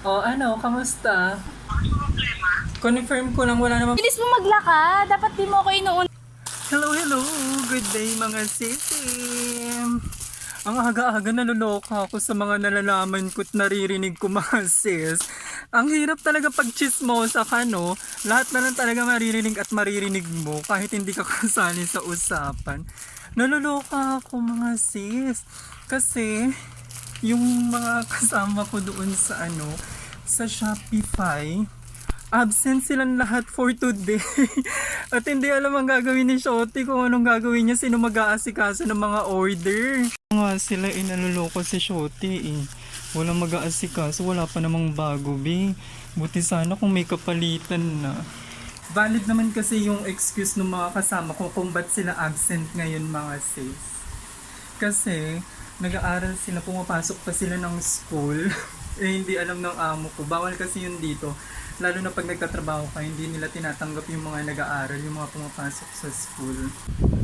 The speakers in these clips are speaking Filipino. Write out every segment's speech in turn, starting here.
Oh, ano, kamusta? Confirm ko lang, wala namang... Bilis mo maglakad. Dapat di mo ako inuun. Hello, hello! Good day mga sisim! Ang aga-aga naluloka ako sa mga nalalaman ko't naririnig ko mga sis. Ang hirap talaga pag chismosa ka, no? Lahat na lang talaga maririnig at maririnig mo kahit hindi ka kasali sa usapan. Naluloka ako mga sis. Kasi yung mga kasama ko doon sa ano, sa Shopify, absent silang lahat for today. At hindi alam ang gagawin ni Shotty kung anong gagawin niya, sino mag-aasikaso ng mga order. Nga sila inaluloko si Shotty eh. Walang mag-aasikaso, wala pa namang bago, be. Buti sana kung may kapalitan na. Valid naman kasi yung excuse ng mga kasama ko kung ba't sila absent ngayon mga sis. Kasi nag-aaral sila, pumapasok pa sila ng school. eh hindi alam ng amo ko. Bawal kasi yun dito. Lalo na pag nagtatrabaho ka, hindi nila tinatanggap yung mga nag-aaral, yung mga pumapasok sa school.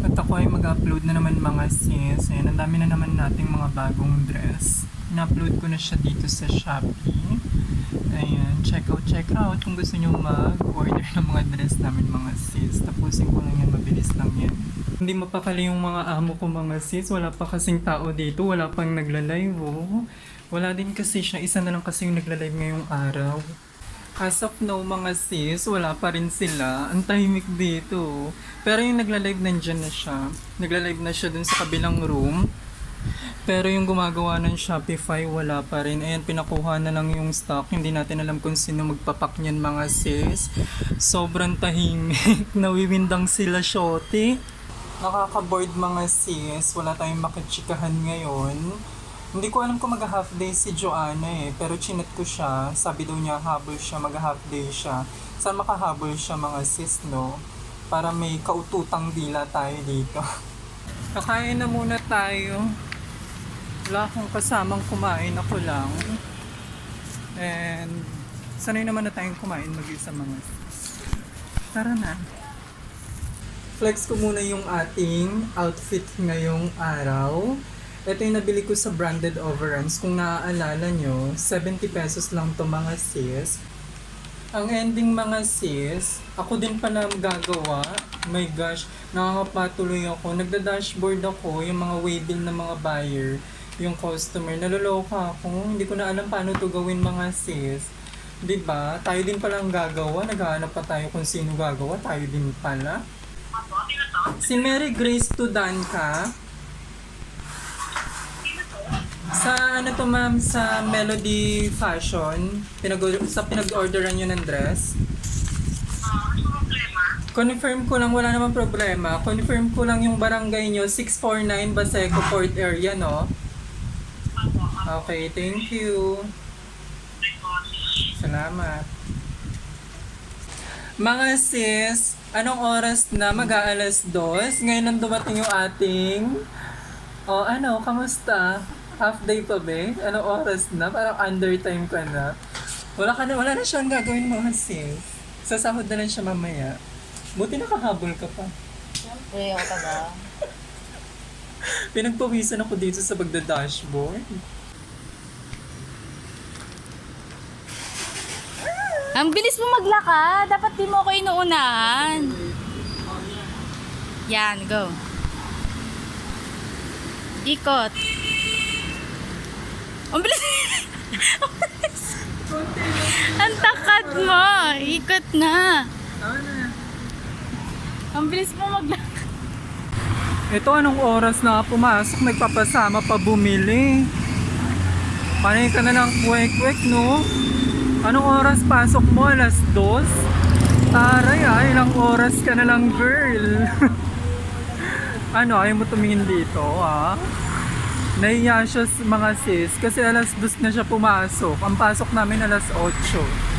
At ako ay mag-upload na naman mga sis. Ayan, ang dami na naman nating mga bagong dress. In-upload ko na siya dito sa Shopee. Ayan, check out, check out kung gusto nyo mag-order ng mga dress namin mga sis. Tapusin ko lang yan, mabilis lang yan. Hindi mapakali yung mga amo ko mga sis. Wala pa kasing tao dito. Wala pang nagla-live oh. Wala din kasi siya. Isa na lang kasi yung nagla-live ngayong araw. As of now mga sis, wala pa rin sila. Ang tahimik dito. Pero yung nagla-live nandyan na siya. Nagla-live na siya dun sa kabilang room. Pero yung gumagawa ng Shopify, wala pa rin. Ayan, pinakuha na lang yung stock. Hindi natin alam kung sino magpapak niyan mga sis. Sobrang tahimik. Nawiwindang sila shoti. Nakaka-board mga sis. Wala tayong makachikahan ngayon. Hindi ko alam kung mag-half day si Joanna eh. Pero chinat ko siya. Sabi daw niya habol siya, mag-half day siya. Saan makahabol siya mga sis, no? Para may kaututang dila tayo dito. Kakain na muna tayo. Wala akong kasamang kumain. Ako lang. And sanay naman na tayong kumain mag-isa mga. Tara na. Flex ko muna yung ating outfit ngayong araw. Ito yung nabili ko sa branded overruns. Kung naaalala nyo, 70 pesos lang to mga sis. Ang ending mga sis, ako din pala gagawa. My gosh, nakakapatuloy ako. Nagda-dashboard ako, yung mga waybill ng mga buyer, yung customer. Naluloka ako. Hindi ko na alam paano to gawin mga sis. 'Di ba? Tayo din pala ang gagawa. Naghahanap pa tayo kung sino gagawa. Tayo din pala. Si Mary Grace Tudanka. Sa ano to ma'am, sa Melody Fashion, pinag sa pinag-orderan nyo ng dress. Confirm ko lang, wala namang problema. Confirm ko lang yung barangay nyo, 649 Baseco Port Area, no? Okay, thank you. Salamat. Mga sis, anong oras na? Mag-aalas dos. Ngayon nang dumating yung ating... Oh, ano, kamusta? Half day pa ba? Anong oras na? Parang under time ka na. Wala ka na, wala na siyang gagawin mga sis. Sasahod na lang siya mamaya. Buti nakahabol ka pa. Siyempre, ako taga. Pinagpawisan ako dito sa pagda-dashboard. Ang bilis mo maglakad. Dapat di mo ako inuunahan. Yan, go. Ikot. Ang bilis. Ang takad mo. Ikot na. Ang bilis mo maglakad. Ito anong oras na pumasok, nagpapasama pa bumili. Panay ka na lang kwek-kwek, no? Anong oras pasok mo? Alas dos? Taray ah, ilang oras ka na lang, girl. ano, ayaw mo tumingin dito, ah? Nahiya siya mga sis kasi alas dos na siya pumasok. Ang pasok namin alas 8.